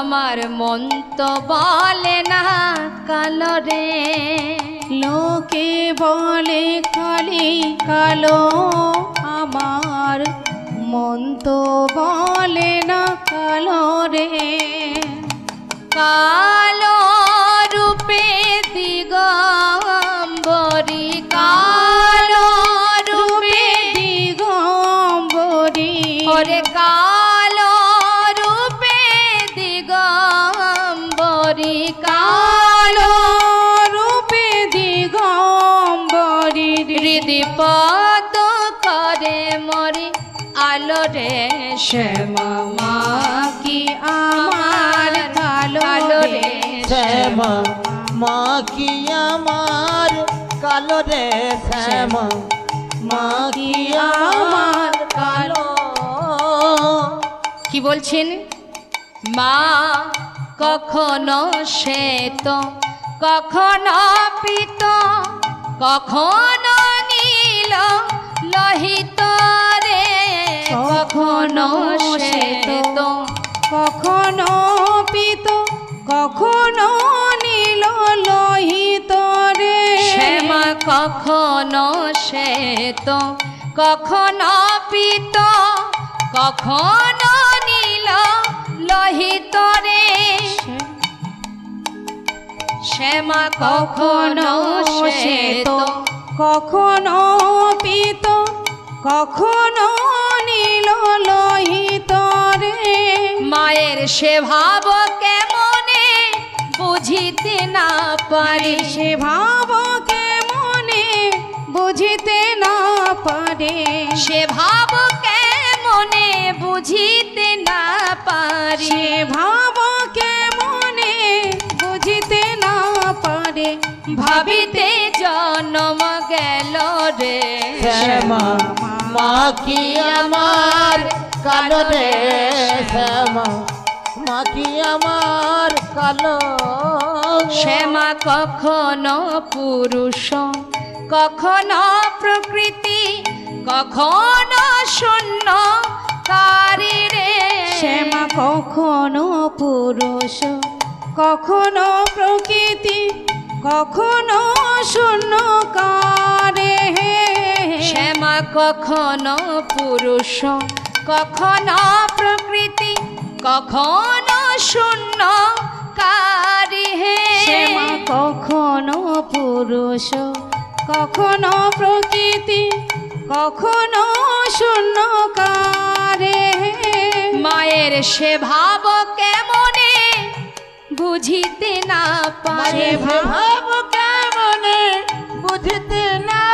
আমার মন তো বলে না কালো রে লোকে বলে কালি কালো আমার মন তো বলে না কালো রে কালো রূপে দিগম্বরী কালো রূপে দিগম্বরী। ওরে কালো রে শ্যামা মা কি আমার কালো রে রে শ্যামা মা কি আমার কালো রে শ্যামা মা কি আমার কালো কি বলছেন? মা কখনো শ্বেত কখনো পিত কখনো নীল লোহিত কখনো শ্বেত কখনো পিত, কখনো নীল, লোহিত রে। শ্যামা কখনো শ্বেত কখনো পিত, কখনো নীল, লোহিত রে। মায়ের সে ভাব কেমনে বুঝিতে না পারি। সে ভাব বুঝিতে না পারে। সে ভাব কে মনে বুঝিতে না পারি। সে ভাব মনে বুঝিতে না পারে। ভাবিতে জন্ম গেল রে। শ্যামা মা কি আমার কালো রে? শ্যামা মা কি আমার কালো শ্যামা কখনো পুরুষ কখনো প্রকৃতি কখনো শূন্য কারি রে। শ্যামা কখনো পুরুষ কখনো প্রকৃতি কখনো শূন্য কারে শ্যামা কখনো পুরুষ কখনো প্রকৃতি কখনো শূন্য কারি হে। শ্যামা কখনো পুরুষ কখনো প্রকৃতি কখনো শূন্য কারে মায়ের সে ভাব কেমনে বুঝিতে না পারে? ভাব কেমনে বুঝতে না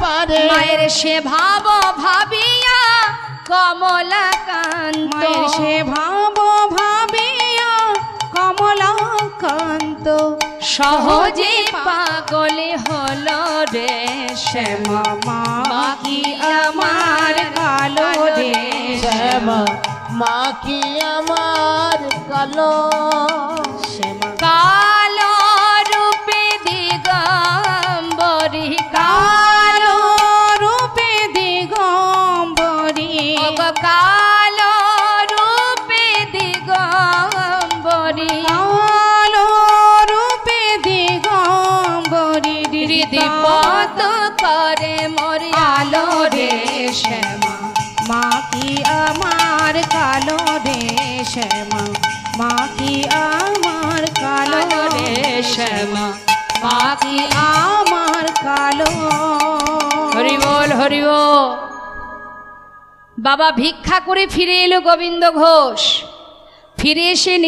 পারে? মায়ের সে ভাব ভাবিয়া কমলাকান্ত। মায়ের সে ভাব সহজে পাগলে হলো রে শ্যামা। মা কি আমার কালো রে শ্যামা। মা কি আমার কালো। শ্যামা। কালো রূপে দিগম্বরী। কালো রূপে দিগম্বরী। কালো দিগম্বরী হৃদি পদ করে মরি রে শ্যামা। মা কি আমার কালো রে শ্যামা? মা কি আমার কালো রে শ্যামা? মা কি আমার কালো? হরি বল, হরি। বাবা ভিক্ষা করে ফিরে এলো গোবিন্দ ঘোষ। ফিরে এসে